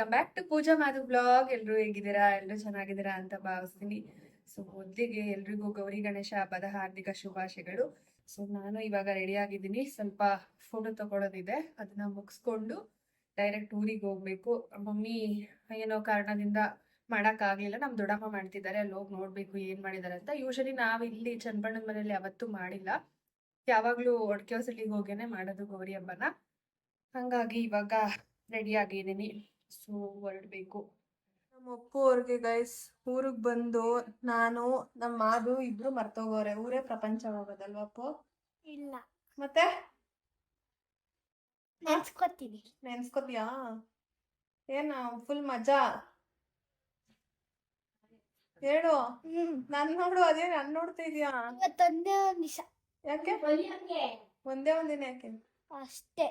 Welcome back to Pooja Madhu blog ಎಲ್ಲರೂ ಹೇಗಿದ್ದೀರಾ? ಎಲ್ಲರೂ ಚೆನ್ನಾಗಿದ್ದೀರಾ ಅಂತ ಭಾವಿಸ್ತೀನಿ. ಸೊ ಮೊದಲಿಗೆ ಎಲ್ರಿಗೂ ಗೌರಿ ಗಣೇಶ ಹಬ್ಬದ ಹಾರ್ದಿಕ ಶುಭಾಶಯಗಳು. ಸೊ ನಾನು ಇವಾಗ ರೆಡಿ ಆಗಿದ್ದೀನಿ. ಸ್ವಲ್ಪ ಫೋಟೋ ತಗೊಳ್ಳೋದಿದೆ ಅದನ್ನ ಮುಗಿಸ್ಕೊಂಡು ಡೈರೆಕ್ಟ್ ಊರಿಗೆ ಹೋಗ್ಬೇಕು. ಮಮ್ಮಿ ಏನೋ ಕಾರಣದಿಂದ ಮಾಡಕ್ ನಮ್ಮ ನಮ್ ದೊಡ್ಡಮ್ಮ ಮಾಡ್ತಿದ್ದಾರೆ. ಅಲ್ಲಿ ಹೋಗಿ ನೋಡ್ಬೇಕು ಏನ್ ಮಾಡಿದಾರೆ ಅಂತ. ಯೂಶಲಿ ನಾವು ಇಲ್ಲಿ ಚನ್ನಬಣ್ಣನ ಮನೆಯಲ್ಲಿ ಯಾವತ್ತೂ ಮಾಡಿಲ್ಲ. ಯಾವಾಗ್ಲೂ ಒಡ್ಕೆ ಹೊಸಲಿಗೆ ಹೋಗೇನೆ ಮಾಡೋದು ಗೌರಿ ಹಬ್ಬನ. ಹಂಗಾಗಿ ಇವಾಗ ರೆಡಿ ಆಗಿದ್ದೀನಿ. ಸೊ ಹೊರಡ್ಬೇಕು ನಮ್ಮ ಅಪ್ಪು ಅವ್ರಿಗೆ ಗೈಸ್ ಊರಿಗೆ ಬಂದು ನಾನು ನಮ್ಮ ಮಾದು ಇಬ್ರು ಮರ್ತೋಗೋರೆ. ಊರೇ ಪ್ರಪಂಚ ಹೋಗೋದಲ್ವಾ ಅಪ್ಪು? ಇಲ್ಲ. ಮತ್ತೆ? ನೆನ್ಸ್ಕೊತೀನಿ. ನೆನ್ಸ್ಕೊತೀಯಾ? ಏನ ಫುಲ್ ಮಜಾ? ಹೇಳು. ನನ್ ನಾನ್ ನೋಡು ಅದೇ ನನ್ ನೋಡ್ತಾ ಇದೀಯಾ ಇವತ್ತೊಂದೇ ಒಂದ್ ದಿವಸ ಯಾಕೆ? ಒಂದೇ ಒಂದಿನ ಯಾಕೆ? ಅಷ್ಟೇ.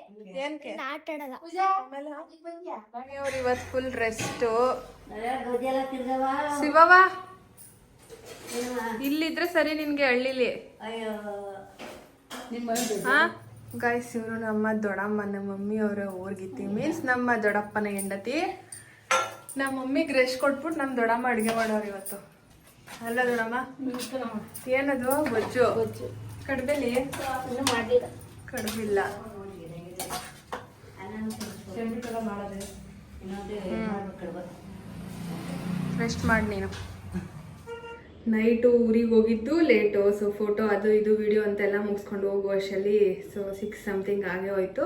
ಅವ್ರು ಇವತ್ತು ಫುಲ್ ರೆಸ್ಟ್ ಶಿವವ ಇಲ್ಲಿದ್ರೆ ಸರಿ ನಿನ್ಗೆ ಹಳ್ಳಿಲಿ. ಹಾ? ಗಾಯ್ಸ್ ಇವರು ನಮ್ಮ ದೊಡ್ಡಮ್ಮ ನಮ್ಮ ಮಮ್ಮಿ ಅವರ ಊರ್ಗಿತ್ತಿ. ಮೀನ್ಸ್ ನಮ್ಮ ದೊಡ್ಡಪ್ಪನ ಹೆಂಡತಿ. ನಮ್ಮ ಮಮ್ಮಿಗೆ ರೆಸ್ಟ್ ಕೊಟ್ಬಿಟ್ಟು ನಮ್ಮ ದೊಡ್ಡಮ್ಮ ಅಡುಗೆ ಮಾಡೋರು ಇವತ್ತು. ಅಲ್ಲ ದೊಡ್ಡಮ್ಮ? ಏನದು? ಬೊಜ್ಜು ಕಡ್ಬೇಲಿ? ಕಡ್ಬಿಲ್ಲ. ರೆಸ್ಟ್ ಮಾಡಿ ನೀನು. ನೈಟು ಊರಿಗೆ ಹೋಗಿದ್ದು ಲೇಟು. ಸೊ ಫೋಟೋ ಅದು ಇದು ವಿಡಿಯೋ ಅಂತೆಲ್ಲ ಮುಗಿಸ್ಕೊಂಡು ಹೋಗುವ ಸೊ ಸಿಕ್ಸ್ ಸಮಥಿಂಗ್ ಆಗೇ ಹೋಯ್ತು.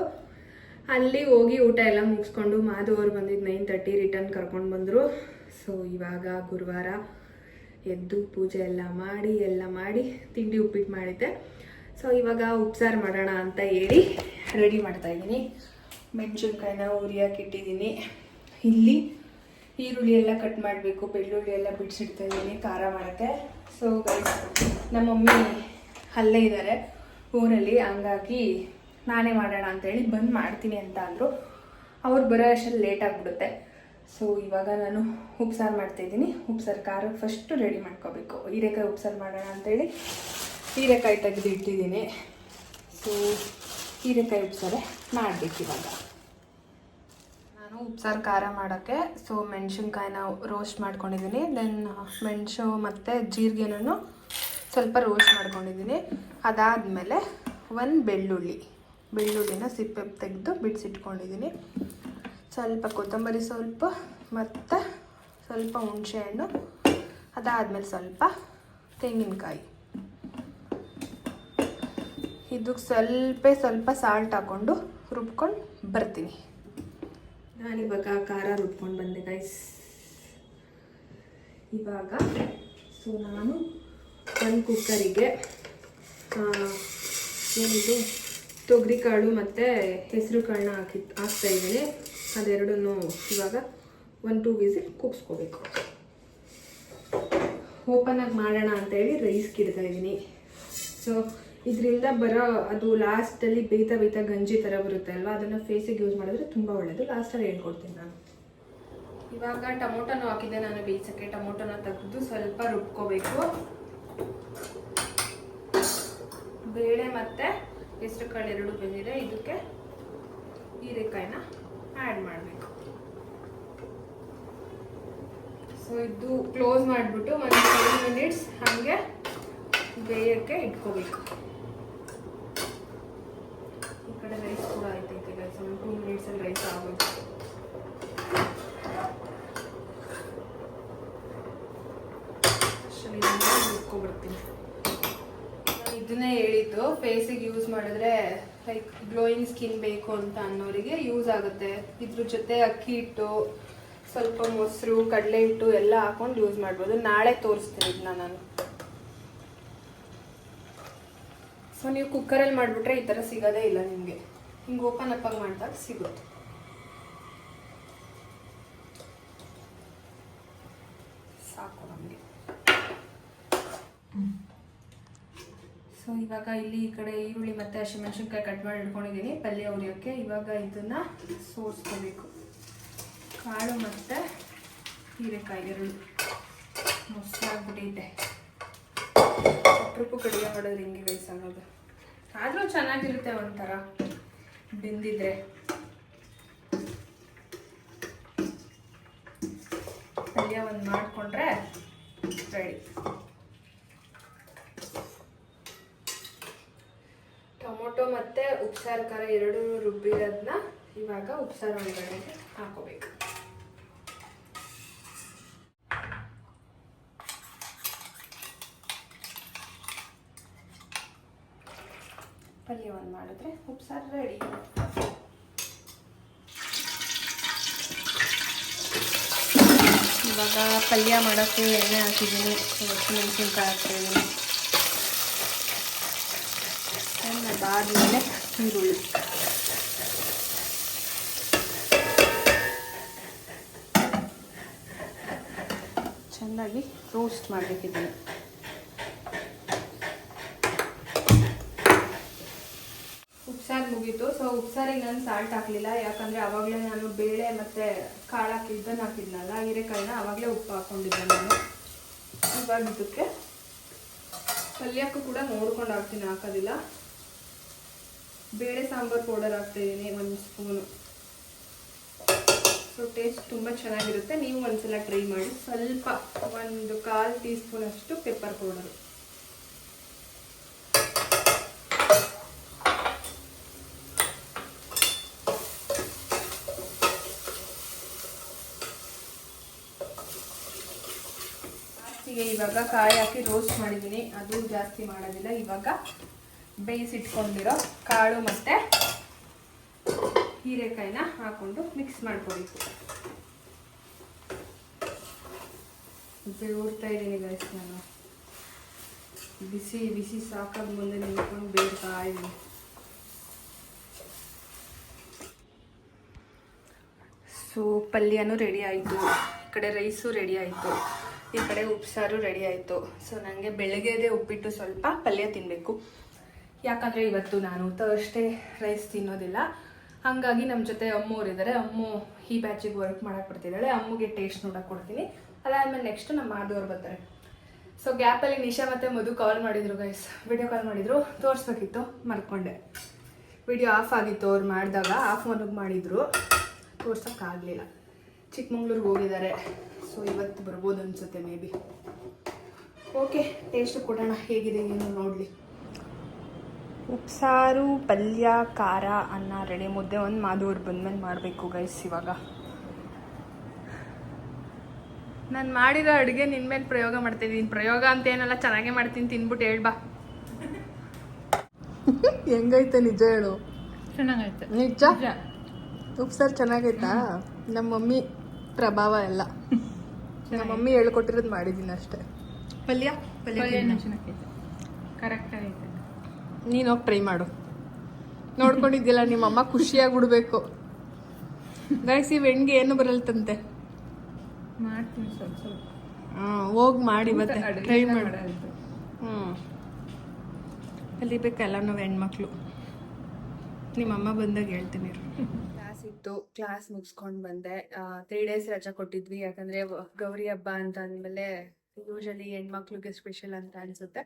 ಅಲ್ಲಿ ಹೋಗಿ ಊಟ ಎಲ್ಲ ಮುಗಿಸ್ಕೊಂಡು ಮಾಧು ಅವ್ರು ಬಂದಿದ್ದು ನೈನ್ ತರ್ಟಿ ರಿಟರ್ನ್ ಕರ್ಕೊಂಡು ಬಂದರು. ಸೊ ಇವಾಗ ಗುರುವಾರ ಎದ್ದು ಪೂಜೆ ಎಲ್ಲ ಮಾಡಿ ಎಲ್ಲ ಮಾಡಿ ತಿಂಡಿ ಉಪ್ಪಿಟ್ಟು ಮಾಡಿದ್ದೆ. ಸೊ ಇವಾಗ ಉಪ್ಸಾರು ಮಾಡೋಣ ಅಂತ ಹೇಳಿ ರೆಡಿ ಮಾಡ್ತಾ ಇದ್ದೀನಿ. ಮೆಣಸಿನ್ಕಾಯಿನ ಉರಿ ಇಟ್ಟಿದ್ದೀನಿ. ಇಲ್ಲಿ ಈರುಳ್ಳಿ ಎಲ್ಲ ಕಟ್ ಮಾಡಬೇಕು, ಬೆಳ್ಳುಳ್ಳಿ ಎಲ್ಲ ಬಿಡಿಸಿಡ್ತಾ ಇದ್ದೀನಿ, ಖಾರ ಮಾಡೋಕ್ಕೆ. ಸೊ ನಮ್ಮ ಮಮ್ಮಿ ಅಲ್ಲೇ ಇದ್ದಾರೆ ಊರಲ್ಲಿ ಹಂಗಾಗಿ ನಾನೇ ಮಾಡೋಣ ಅಂತೇಳಿ ಬಂದು ಮಾಡ್ತೀನಿ ಅಂತ ಅಂದರು. ಅವ್ರು ಬರೋ ಅಷ್ಟರಲ್ಲಿ ಲೇಟ್ ಆಗಿಬಿಡುತ್ತೆ. ಸೊ ಇವಾಗ ನಾನು ಉಪ್ಸಾರು ಮಾಡ್ತಾಯಿದ್ದೀನಿ ಉಪ್ಸಾರು ಖಾರ ಫಸ್ಟು ರೆಡಿ ಮಾಡ್ಕೋಬೇಕು. ಹೀರೆಕಾಯಿ ಉಪ್ಸಾರು ಮಾಡೋಣ ಅಂತೇಳಿ ಹೀರೆಕಾಯಿ ತೆಗೆದು ಇಟ್ಟಿದ್ದೀನಿ ಸೊ ಹೀರೆಕಾಯಿ ಉಪ್ಸಾರೆ ಮಾಡಬೇಕು ಇವಾಗ ನಾನು ಉಪ್ಸಾರು, ಖಾರ ಮಾಡೋಕ್ಕೆ. ಸೊ ಮೆಣಸಿನ್ಕಾಯಿನ ರೋಸ್ಟ್ ಮಾಡ್ಕೊಂಡಿದ್ದೀನಿ. ದೆನ್ ಮೆಣಸು ಮತ್ತು ಜೀರಿಗೆನೂ ಸ್ವಲ್ಪ ರೋಸ್ಟ್ ಮಾಡ್ಕೊಂಡಿದ್ದೀನಿ. ಅದಾದಮೇಲೆ ಒಂದು ಬೆಳ್ಳುಳ್ಳಿ. ಬೆಳ್ಳುಳ್ಳಿನ ಸಿಪ್ಪೆ ತೆಗೆದು ಬಿಡಿಸಿಟ್ಕೊಂಡಿದ್ದೀನಿ. ಸ್ವಲ್ಪ ಕೊತ್ತಂಬರಿ ಸ್ವಲ್ಪ ಮತ್ತು ಸ್ವಲ್ಪ ಹುಣಸೆಹಣ್ಣು. ಅದಾದಮೇಲೆ ಸ್ವಲ್ಪ ತೆಂಗಿನಕಾಯಿ. ಇದಕ್ಕೆ ಸ್ವಲ್ಪ ಸ್ವಲ್ಪ ಸಾಲ್ಟ್ ಹಾಕ್ಕೊಂಡು ರುಬ್ಕೊಂಡು ಬರ್ತೀನಿ. ನಾನಿವಾಗ ಖಾರ ರುಬ್ಕೊಂಡು ಬಂದೆ ಗೈಸ್ ಇವಾಗ ಸೊ ನಾನು ಒಂದು ಕುಕ್ಕರಿಗೆ ಏನಿದು ತೊಗರಿ ಕಾಳು ಮತ್ತು ಹೆಸರು ಕಾಳನ್ನ ಹಾಕಿ, ಹಾಕ್ತಾ ಇದ್ದೀನಿ. ಅದೆರಡನ್ನು ಇವಾಗ ಒಂದು ಟೂ ವಿಸಿಲ್ ಕುಗ್ಸ್ಕೋಬೇಕು ಓಪನಾಗಿ ಮಾಡೋಣ ಅಂತೇಳಿ ರೈಸ್ ಇದ್ದೀನಿ. ಸೊ ಇದರಿಂದ ಬರೋ ಅದು ಲಾಸ್ಟಲ್ಲಿ ಬೇಯ್ತಾ ಬೇಯ್ತಾ ಗಂಜಿ ಥರ ಬರುತ್ತೆ ಅಲ್ವಾ? ಅದನ್ನು ಫೇಸಿಗೆ ಯೂಸ್ ಮಾಡಿದ್ರೆ ತುಂಬ ಒಳ್ಳೆಯದು ಲಾಸ್ಟಲ್ಲಿ ಹೇಳ್ಕೊಡ್ತೀನಿ ನಾನು. ಇವಾಗ ಟೊಮೊಟೊನೂ ಹಾಕಿದ್ದೆ ನಾನು ಬೇಯಿಸೋಕ್ಕೆ. ಟೊಮೊಟೊನ ತೆಗೆದು ಸ್ವಲ್ಪ ರುಬ್ಕೋಬೇಕು. ಬೇಳೆ ಮತ್ತು ಹೆಸರು ಕಾಳು ಎರಡು ಬಂದಿದೆ. ಇದಕ್ಕೆ ಹೀರೆಕಾಯಿನ ಆ್ಯಡ್ ಮಾಡಬೇಕು. ಸೊ ಇದು ಕ್ಲೋಸ್ ಮಾಡಿಬಿಟ್ಟು ಒಂದು ಫೈವ್ ಮಿನಿಟ್ಸ್ ಹಾಗೆ ಬೇಯಕ್ಕೆ ಇಟ್ಕೋಬೇಕು ಈ ಕಡೆ ರೈಸ್ ಕೂಡ ಆಯ್ತೈತೆ ಗೈಸ್ ಒಂದು ಟೂ ಮಿನಿಟ್ಸಲ್ಲಿ ರೈಸ್ ಆಗೋದು ನಾನು ಇದನ್ನೇ ಹೇಳಿದ್ದು. ಫೇಸಿಗೆ ಯೂಸ್ ಮಾಡಿದ್ರೆ ಲೈಕ್ ಗ್ಲೋಯಿಂಗ್ ಸ್ಕಿನ್ ಬೇಕು ಅಂತ ಅನ್ನೋರಿಗೆ ಯೂಸ್ ಆಗುತ್ತೆ. ಇದ್ರ ಜೊತೆ ಅಕ್ಕಿ ಹಿಟ್ಟು, ಸ್ವಲ್ಪ ಮೊಸರು, ಕಡಲೆ ಹಿಟ್ಟು ಎಲ್ಲ ಹಾಕೊಂಡು ಯೂಸ್ ಮಾಡ್ಬೋದು. ನಾಳೆ ತೋರಿಸ್ತೀನಿ ಇದನ್ನ ನಾನು. ಸೊ ನೀವು ಕುಕ್ಕರಲ್ಲಿ ಮಾಡಿಬಿಟ್ರೆ ಈ ಥರ ಸಿಗೋದೇ ಇಲ್ಲ ನಿಮಗೆ. ಹಿಂಗೆ ಓಪನ್ ಅಪ್ ಮಾಡಿದಾಗ ಸಿಗುತ್ತೆ ಸಾಕು ನಮಗೆ ಸೊ ಇವಾಗ ಇಲ್ಲಿ ಈ ಕಡೆ ಈರುಳ್ಳಿ ಮತ್ತು ಹಸಿಮೆಣಸಿನ್ಕಾಯಿ ಕಟ್ ಮಾಡಿ ಇಟ್ಕೊಂಡಿದ್ದೀನಿ. ಪಲ್ಯ ಉರಿಯೋಕ್ಕೆ ಇವಾಗ ಇದನ್ನು ಸೋಸ್ಕೋಬೇಕು. ಕಾಳು ಮತ್ತು ಹೀರೆಕಾಯಿ ಎರಡು. ಮೊಸರಾಗ್ಬಿಟ್ಟಿದೆ ಅಪ್ರೂಪಕ್ಕೆ ಅಡುಗೆ ಮಾಡೋದು ಹಿಂಗೆ ಅನ್ನೋದು. ಆದರೂ ಚೆನ್ನಾಗಿರುತ್ತೆ ಒಂಥರ. ಬೆಂದಿದ್ರೆ. ಪಲ್ಯ ಒಂದು ಮಾಡಿಕೊಂಡ್ರೆ ರೆಡಿ ಟೊಮೊಟೊ ಮತ್ತು ಉಪ್ಸಾರು ಖಾರ ಎರಡೂ ರುಬ್ಬಿರೋದನ್ನ ಇವಾಗ ಉಪ್ಸಾರು ಒಳಗಡೆಗೆ ಹಾಕೋಬೇಕು. ಪಲ್ಯ ಒಂದು ಮಾಡಿದ್ರೆ ಉಪ್ಸಾರು ರೆಡಿ. ಇವಾಗ ಪಲ್ಯ ಮಾಡೋಕ್ಕೆ ಎಣ್ಣೆ ಹಾಕಿದ್ದೀನಿ ಮೆಣಸಿನ್ಕಾಯಿ ಹಾಕ್ತಾಯಿದ್ದೀನಿ ಅದಾದಮೇಲೆ ಈರುಳ್ಳಿ. ಚೆನ್ನಾಗಿ ರೋಸ್ಟ್ ಮಾಡಬೇಕಿದ್ದೀನಿ ಉಪ್ಸಾರು ಮುಗೀತು. ಸೊ ಉಪ್ಸಾರಿಗೆ ನಾನು ಸಾಲ್ಟ್ ಹಾಕಲಿಲ್ಲ. ಯಾಕಂದರೆ ಆವಾಗಲೇ ನಾನು ಬೇಳೆ ಮತ್ತು ಕಾಳು ಹಾಕಿದ್ದನ್ನು ಹಾಕಿದ್ನಲ್ಲ ಹೀರೆಕಾಯಿನ ಆವಾಗಲೇ ಉಪ್ಪು ಹಾಕ್ಕೊಂಡಿದ್ದೆ ನಾನು. ಇವಾಗ ಇದಕ್ಕೆ ಪಲ್ಯಕ್ಕೂ ಕೂಡ ನೋಡ್ಕೊಂಡು ಹಾಕ್ತೀನಿ, ಹಾಕೋದಿಲ್ಲ. ಬೇಳೆ ಸಾಂಬಾರು ಪೌಡರ್ ಹಾಕ್ತಾಯಿದ್ದೀನಿ ಒಂದು ಸ್ಪೂನು ಸೊ ಟೇಸ್ಟ್ ತುಂಬ ಚೆನ್ನಾಗಿರುತ್ತೆ. ನೀವು ಒಂದ್ಸಲ ಟ್ರೈ ಮಾಡಿ. ಸ್ವಲ್ಪ ಒಂದು ಕಾಲು ಟೀ ಸ್ಪೂನ್ ಅಷ್ಟು ಪೆಪ್ಪರ್ ಪೌಡರು ಇವಾಗ ಕಾಯಿ ಹಾಕಿ ರೋಸ್ಟ್ ಮಾಡಿದ್ದೀನಿ. ಅದು ಜಾಸ್ತಿ ಮಾಡೋದಿಲ್ಲ. ಇವಾಗ ಬೇಯಿಸಿಟ್ಕೊಂಡಿರೋ ಕಾಳು ಮತ್ತು ಹೀರೆಕಾಯಿನ ಹಾಕೊಂಡು ಮಿಕ್ಸ್ ಮಾಡ್ಕೋಬೇಕು ಬೇಡ್ತಾ ಇದ್ದೀನಿ ಗೈಸ್ ನಾನು. ಬಿಸಿ ಬಿಸಿ ಸಾಕಾದ ಮುಂದೆ ನಿಂತ್ಕೊಂಡು ಬೇಡ್ತಾ ಇದ್ದೀನಿ. ಸೊ ಪಲ್ಯನೂ ರೆಡಿ ಆಯಿತು. ಈ ಕಡೆ ರೈಸು ರೆಡಿ ಆಯಿತು. ಈ ಕಡೆ ಉಪ್ಸಾರು ರೆಡಿ ಆಯಿತು. ಸೊ ನನಗೆ ಬೆಳಗ್ಗೆದೇ ಉಪ್ಪಿಟ್ಟು ಸ್ವಲ್ಪ ಪಲ್ಯ ತಿನ್ನಬೇಕು ಯಾಕಂದರೆ ಇವತ್ತು ನಾನು ಥರ್ಸ್ಡೇ ರೈಸ್ ತಿನ್ನೋದಿಲ್ಲ. ಹಾಗಾಗಿ ನಮ್ಮ ಜೊತೆ ಅಮ್ಮವ್ರು ಇದ್ದಾರೆ ಅಮ್ಮು ಈ ಬ್ಯಾಚಿಗೆ ವರ್ಕ್ ಮಾಡಕ್ಕೆ ಬರ್ತಿದ್ದಾಳೆ ಅಮ್ಮಗೆ ಟೇಸ್ಟ್ ನೋಡಕ್ಕೆ ಕೊಡ್ತೀನಿ. ಅದಾದಮೇಲೆ ನೆಕ್ಸ್ಟ್ ನಮ್ಮ ಮಾಧವ್ರು ಬರ್ತಾರೆ. ಸೊ ಗ್ಯಾಪಲ್ಲಿ ನಿಶಾ ಮತ್ತು ಮಧು ಕಾಲ್ ಮಾಡಿದರು ಗೈಸ್ ವಿಡಿಯೋ ಕಾಲ್ ಮಾಡಿದರು. ತೋರಿಸ್ಬೇಕಿತ್ತು. ಮರ್ಕೊಂಡೆ ವಿಡಿಯೋ ಆಫ್ ಆಗಿತ್ತು. ಅವ್ರು ಮಾಡಿದಾಗ ಆಫ್ ಮನಗೆ ಮಾಡಿದರು. ತೋರ್ಸೋಕ್ಕಾಗಲಿಲ್ಲ ಚಿಕ್ಕಮಂಗ್ಳೂರಿಗೆ ಹೋಗಿದ್ದಾರೆ. ಸೊ ಇವತ್ತು ಬರ್ಬೋದು ಅನಿಸುತ್ತೆ ಮೇ ಬಿ ಓಕೆ ಟೇಸ್ಟ್ ಕೊಡೋಣ. ಹೇಗಿದೆ, ಏನು ನೋಡಲಿ. ಉಪ್ಸಾರು ಪಲ್ಯ ಖಾರ ಅನ್ನ ರೆಡಿ ಮುದ್ದೆ ಒಂದು ಮಾದೂರು ಬಂದ್ಮೇಲೆ ಮಾಡಬೇಕು ಗೈಸ್ ಇವಾಗ. ನಾನು ಮಾಡಿರೋ ಅಡುಗೆ ನಿನ್ಮೇಲೆ ಪ್ರಯೋಗ ಪ್ರಯೋಗ ಮಾಡ್ತಿದ್ದೀನಿ ಪ್ರಯೋಗ ಅಂತ ಏನಲ್ಲ ಚೆನ್ನಾಗೇ ಮಾಡ್ತೀನಿ. ತಿನ್ಬಿಟ್ಟು ಹೇಳ್ಬಾ ಹೆಂಗೈತೆ ನಿಜ ಹೇಳು? ಚೆನ್ನಾಗೈತೆ. ನಿಜ? ಉಪ್ಸಾರು ಚೆನ್ನಾಗೈತಾ? ನಮ್ಮ ಮಮ್ಮಿ ಪ್ರಭಾವ ಎಲ್ಲ. ನಮ್ಮ ಮಮ್ಮಿ ಹೇಳ್ಕೊಟ್ಟಿರೋದು ಮಾಡಿದ್ದೀನಿ ಅಷ್ಟೇ. ಪಲ್ಯ? ಪಲ್ಯ ಕರೆಕ್ಟ್ ಆಗೈತೆ. ನೀನು ಹೋಗಿ ಟ್ರೈ ಮಾಡು. ನೋಡ್ಕೊಂಡಿದ್ದಿಲ್ಲ ನಿಮ್ಮಮ್ಮ ಖುಷಿಯಾಗಿ ಬಿಡ್ಬೇಕು ಗೈಸ್ ಇವ್ ಹೆಣ್ಗೆ ಏನು ಬರಲ್ತಂತೆ ಮಾಡ್ತೀನಿ ಸ್ವಲ್ಪ ಸ್ವಲ್ಪ. ಹ್ಞೂ ಹೋಗಿ ಮಾಡಿ ಮತ್ತೆ ಟ್ರೈ ಮಾಡಿ. ಹ್ಞೂ ಕಲಿಬೇಕಲ್ಲ ನಾವು ಹೆಣ್ಮಕ್ಳು ನಿಮ್ಮಮ್ಮ ಬಂದಾಗ ಹೇಳ್ತೀನಿ ಕ್ಲಾಸ್ ಇತ್ತು ಕ್ಲಾಸ್ ಮುಗಿಸ್ಕೊಂಡು ಬಂದೆ. ತ್ರೀ ಡೇಸ್ ರಜಾ ಕೊಟ್ಟಿದ್ವಿ ಯಾಕಂದ್ರೆ ಗೌರಿ ಹಬ್ಬ ಅಂತ ಅಂದಮೇಲೆ ಯೂಶಲಿ ಹೆಣ್ಮಕ್ಳಿಗೆ ಸ್ಪೆಷಲ್ ಅಂತ ಅನಿಸುತ್ತೆ.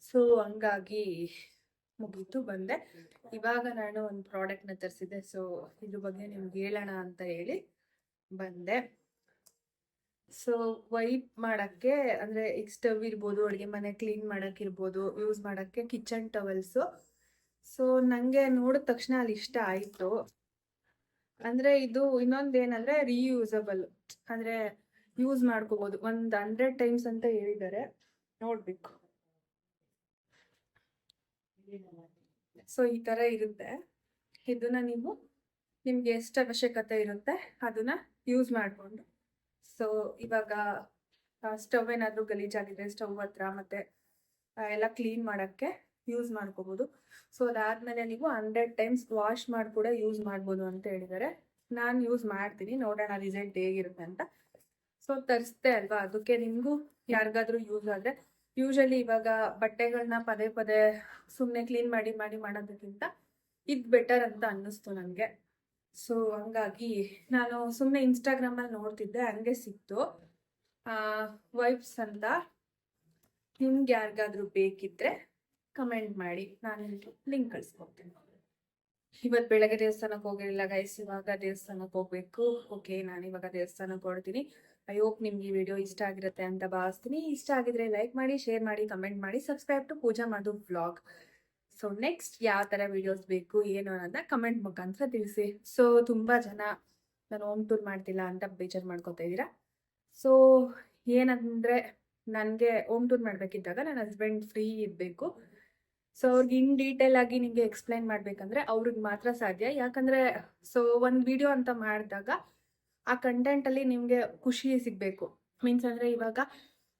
ಸೊ, ಹಂಗಾಗಿ ಮುಗೀತು ಬಂದೆ. ಇವಾಗ ನಾನು ಒಂದು ಪ್ರಾಡಕ್ಟ್ನ ತರಿಸಿದ್ದೆ. ಸೊ, ಇದ್ರ ಬಗ್ಗೆ ನಿಮ್ಗೆ ಹೇಳೋಣ ಅಂತ ಹೇಳಿ ಬಂದೆ. ಸೊ, ವೈಪ್ ಮಾಡೋಕ್ಕೆ ಅಂದರೆ ಈಗ ಸ್ಟವ್ ಇರ್ಬೋದು, ಅಡುಗೆ ಮನೆ ಕ್ಲೀನ್ ಮಾಡೋಕ್ಕಿರ್ಬೋದು ಯೂಸ್ ಮಾಡೋಕ್ಕೆ ಕಿಚನ್ ಟವಲ್ಸು. ಸೊ, ನನಗೆ ನೋಡಿದ ತಕ್ಷಣ ಅಲ್ಲಿ ಇಷ್ಟ ಆಯಿತು. ಅಂದರೆ ಇದು ಇನ್ನೊಂದು ಏನಂದರೆ ರೀಯೂಸಬಲ್. ಅಂದರೆ ಯೂಸ್ ಮಾಡ್ಕೋಬೋದು. ಒಂದು ಹಂಡ್ರೆಡ್ ಟೈಮ್ಸ್ ಅಂತ ಹೇಳಿದ್ದಾರೆ. ನೋಡಬೇಕು. ಸೊ ಈ ಥರ ಇರುತ್ತೆ. ಇದನ್ನ ನೀವು ನಿಮಗೆ ಎಷ್ಟು ಅವಶ್ಯಕತೆ ಇರುತ್ತೆ ಅದನ್ನ ಯೂಸ್ ಮಾಡಿಕೊಂಡು. ಸೊ ಇವಾಗ ಸ್ಟವ್ ಏನಾದರೂ ಗಲೀಜಾಗಿದ್ರೆ ಸ್ಟವ್ ಹತ್ರ ಮತ್ತೆ ಎಲ್ಲ ಕ್ಲೀನ್ ಮಾಡೋಕ್ಕೆ ಯೂಸ್ ಮಾಡ್ಕೋಬೋದು. ಸೊ ಅದಾದಮೇಲೆ ನೀವು ಹಂಡ್ರೆಡ್ ಟೈಮ್ಸ್ ವಾಶ್ ಮಾಡಿ ಕೂಡ ಯೂಸ್ ಮಾಡ್ಬೋದು ಅಂತ ಹೇಳಿದ್ದಾರೆ. ನಾನು ಯೂಸ್ ಮಾಡ್ತೀನಿ, ನೋಡೋಣ ರಿಸಲ್ಟ್ ಹೇಗಿರುತ್ತೆ ಅಂತ. ಸೊ ತರಿಸ್ದೆ ಅಲ್ವಾ? ಅದಕ್ಕೆ ನಿಮಗೂ ಯಾರಿಗಾದ್ರೂ ಯೂಸ್ ಆದರೆ ಯೂಶಲಿ ಇವಾಗ ಬಟ್ಟೆಗಳನ್ನ ಪದೇ ಪದೇ ಸುಮ್ಮನೆ ಕ್ಲೀನ್ ಮಾಡಿ ಮಾಡಿ ಮಾಡೋದಕ್ಕಿಂತ ಇದು ಬೆಟರ್ ಅಂತ ಅನ್ನಿಸ್ತು ನನಗೆ. ಸೊ ಹಂಗಾಗಿ ನಾನು ಸುಮ್ಮನೆ ಇನ್ಸ್ಟಾಗ್ರಾಮಲ್ಲಿ ನೋಡ್ತಿದ್ದೆ, ಹಂಗೆ ಸಿಕ್ತು. ವೈಫ್ಸ್ ಅಂತ ನಿಮ್ಗೆ ಯಾರಿಗಾದ್ರೂ ಬೇಕಿದ್ರೆ ಕಮೆಂಟ್ ಮಾಡಿ, ನಾನು ಲಿಂಕ್ ಕಳಿಸ್ಕೊಡ್ತೀನಿ. ಇವತ್ತು ಬೆಳಗ್ಗೆ ದೇವಸ್ಥಾನಕ್ಕೆ ಹೋಗಿರಲಿಲ್ಲ ಗೈಸ್ ಇವಾಗ ದೇವಸ್ಥಾನಕ್ಕೆ ಹೋಗ್ಬೇಕು. ಓಕೆ ನಾನು ಇವಾಗ ದೇವಸ್ಥಾನಕ್ಕೆ ಹೊಡ್ತೀನಿ ಐ ಹೋಪ್ ನಿಮ್ಗೆ ಈ ವಿಡಿಯೋ ಇಷ್ಟ ಆಗಿರುತ್ತೆ ಅಂತ ಭಾವಿಸ್ತೀನಿ. ಇಷ್ಟ ಆಗಿದ್ರೆ ಲೈಕ್ ಮಾಡಿ ಶೇರ್ ಮಾಡಿ ಕಮೆಂಟ್ ಮಾಡಿ subscribe to Pooja Madhu vlog so next ಯಾವ ಥರ ವಿಡಿಯೋಸ್ ಬೇಕು, ಏನು ಅನ್ನೋದನ್ನ ಕಮೆಂಟ್ ಮುಖಾಂತರ ತಿಳಿಸಿ. ಸೊ ತುಂಬ ಜನ ನಾನು ಹೋಮ್ ಟೂರ್ ಮಾಡ್ತಿಲ್ಲ ಅಂತ ಬೇಜಾರು ಮಾಡ್ಕೊತಾ ಇದ್ದೀರಾ? ಸೊ ಏನಂದರೆ ನನಗೆ ಹೋಮ್ ಟೂರ್ ಮಾಡಬೇಕಿದ್ದಾಗ ನನ್ನ ಹಸ್ಬೆಂಡ್ ಫ್ರೀ ಇರಬೇಕು. ಸೊ ಅವ್ರಿಗೆ ಇನ್ ಡೀಟೇಲ್ ಆಗಿ ನಿಮಗೆ ಎಕ್ಸ್ಪ್ಲೈನ್ ಮಾಡಬೇಕಂದ್ರೆ ಅವ್ರಿಗೆ ಮಾತ್ರ ಸಾಧ್ಯ. ಯಾಕಂದರೆ ಸೊ ಒಂದು ವಿಡಿಯೋ ಅಂತ ಮಾಡಿದಾಗ ಆ ಕಂಟೆಂಟಲ್ಲಿ ನಿಮಗೆ ಖುಷಿ ಸಿಗಬೇಕು. ಮೀನ್ಸ್ ಅಂದರೆ ಇವಾಗ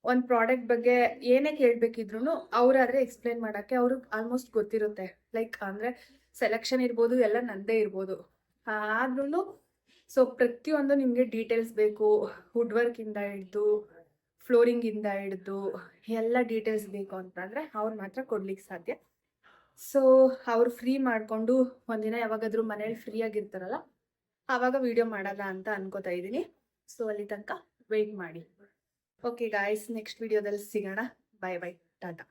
ಒಂದು ಪ್ರಾಡಕ್ಟ್ ಬಗ್ಗೆ ಏನೇ ಕೇಳಬೇಕಿದ್ರು ಅವರಾದರೆ ಎಕ್ಸ್ಪ್ಲೈನ್ ಮಾಡೋಕ್ಕೆ ಅವ್ರಿಗೆ ಆಲ್ಮೋಸ್ಟ್ ಗೊತ್ತಿರುತ್ತೆ. ಲೈಕ್ ಅಂದರೆ ಸೆಲೆಕ್ಷನ್ ಇರ್ಬೋದು, ಎಲ್ಲ ನಂದೇ ಇರ್ಬೋದು. ಆದ್ರೂ ಸೊ ಪ್ರತಿಯೊಂದು ನಿಮಗೆ ಡೀಟೇಲ್ಸ್ ಬೇಕು. ವುಡ್ ವರ್ಕಿಂದ ಹಿಡ್ದು ಫ್ಲೋರಿಂಗಿಂದ ಹಿಡ್ದು, ಎಲ್ಲ ಡೀಟೇಲ್ಸ್ ಬೇಕು ಅಂತಂದರೆ ಅವ್ರು ಮಾತ್ರ ಕೊಡ್ಲಿಕ್ಕೆ ಸಾಧ್ಯ. ಸೊ ಅವ್ರು ಫ್ರೀ ಮಾಡಿಕೊಂಡು ಒಂದಿನ ಯಾವಾಗಾದ್ರೂ ಮನೇಲಿ ಫ್ರೀ ಆಗಿರ್ತಾರಲ್ಲ ಆವಾಗ ವಿಡಿಯೋ ಮಾಡಲ್ಲ ಅಂತ ಅನ್ಕೋತಾ ಇದ್ದೀನಿ. ಸೊ ಅಲ್ಲಿ ತನಕ ವೆಯ್ಟ್ ಮಾಡಿ. ಓಕೆ ಗಾಯ್ಸ್ ನೆಕ್ಸ್ಟ್ ವಿಡಿಯೋದಲ್ಲಿ ಸಿಗೋಣ. ಬಾಯ್ ಬಾಯ್ ಟಾಟಾ